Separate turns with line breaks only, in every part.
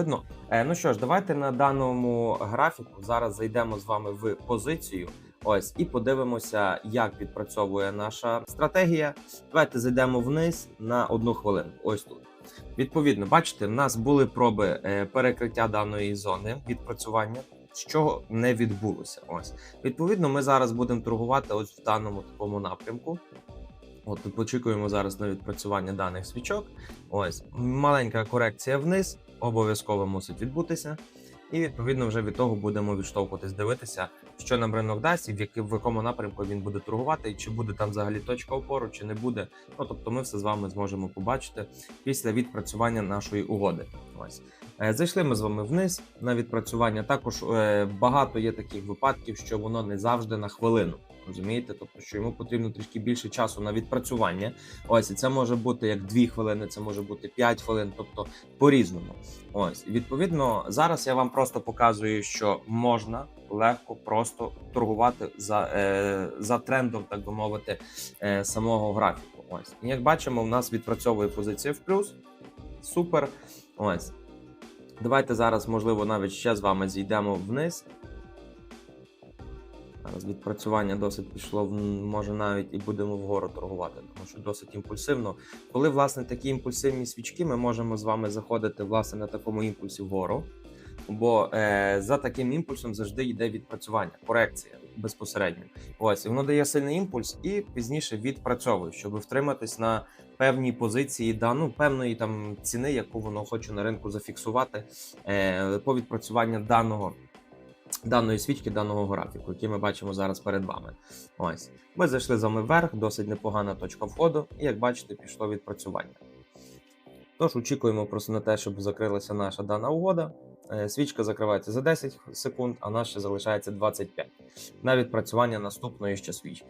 Видно. Е, ну що ж, давайте на даному графіку зараз зайдемо з вами в позицію. Ось і подивимося, як відпрацьовує наша стратегія. Давайте зайдемо вниз на одну хвилину. Ось тут. Відповідно, бачите, в нас були проби е, перекриття даної зони відпрацювання, що не відбулося. Ось відповідно, ми зараз будемо торгувати ось в даному такому напрямку. От почекуємо зараз на відпрацювання даних свічок. Ось маленька корекція вниз, обов'язково мусить відбутися. І відповідно вже від того будемо відштовхуватись, дивитися, що нам ринок дасть, і в, яки, в якому напрямку він буде торгувати, і чи буде там взагалі точка опору, чи не буде. Ну тобто, ми все з вами зможемо побачити після відпрацювання нашої угоди. Ось Е, зайшли ми з вами вниз на відпрацювання. Також е, багато є таких випадків, що воно не завжди на хвилину. Розумієте, тобто, що йому потрібно трішки більше часу на відпрацювання. Ось і це може бути як 2 хвилини, це може бути 5 хвилин, тобто по-різному. Ось і відповідно зараз я вам просто показую, що можна легко просто торгувати за, е, за трендом, так би мовити, е, самого графіку. Ось і як бачимо, в нас відпрацьовує позиція в плюс. Супер. Ось. Давайте зараз, можливо, навіть ще з вами зійдемо вниз. Відпрацювання досить пішло, може навіть і будемо вгору торгувати, тому що досить імпульсивно. Коли власне такі імпульсивні свічки, ми можемо з вами заходити власне на такому імпульсі вгору. Бо е, за таким імпульсом завжди йде відпрацювання, корекція безпосередньо. Ось і воно дає сильний імпульс і пізніше відпрацьовує, щоб втриматись на певній позиції дану певної там ціни, яку воно хоче на ринку зафіксувати е, по відпрацюванню даного даної свічки, даного графіку, який ми бачимо зараз перед вами. Ось ми зайшли з вами вверх, досить непогана точка входу, і як бачите, пішло відпрацювання. Тож очікуємо просто на те, щоб закрилася наша дана угода. Е, Свічка закривається за 10 секунд, а ще залишається 25 на відпрацювання наступної ще свічки.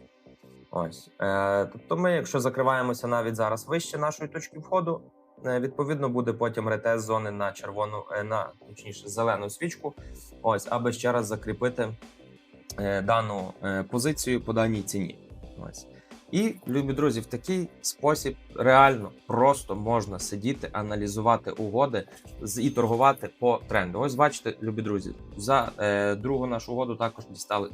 Ось. Е, тобто, ми, якщо закриваємося навіть зараз вище нашої точки входу, відповідно буде потім ретест зони на червону, е, на точніше зелену свічку. Ось, аби ще раз закріпити е, дану е, позицію по даній ціні. Ось. І, любі друзі, в такий спосіб реально просто можна сидіти, аналізувати угоди і торгувати по тренду. Ось бачите, любі друзі, за е, другу нашу угоду також дістали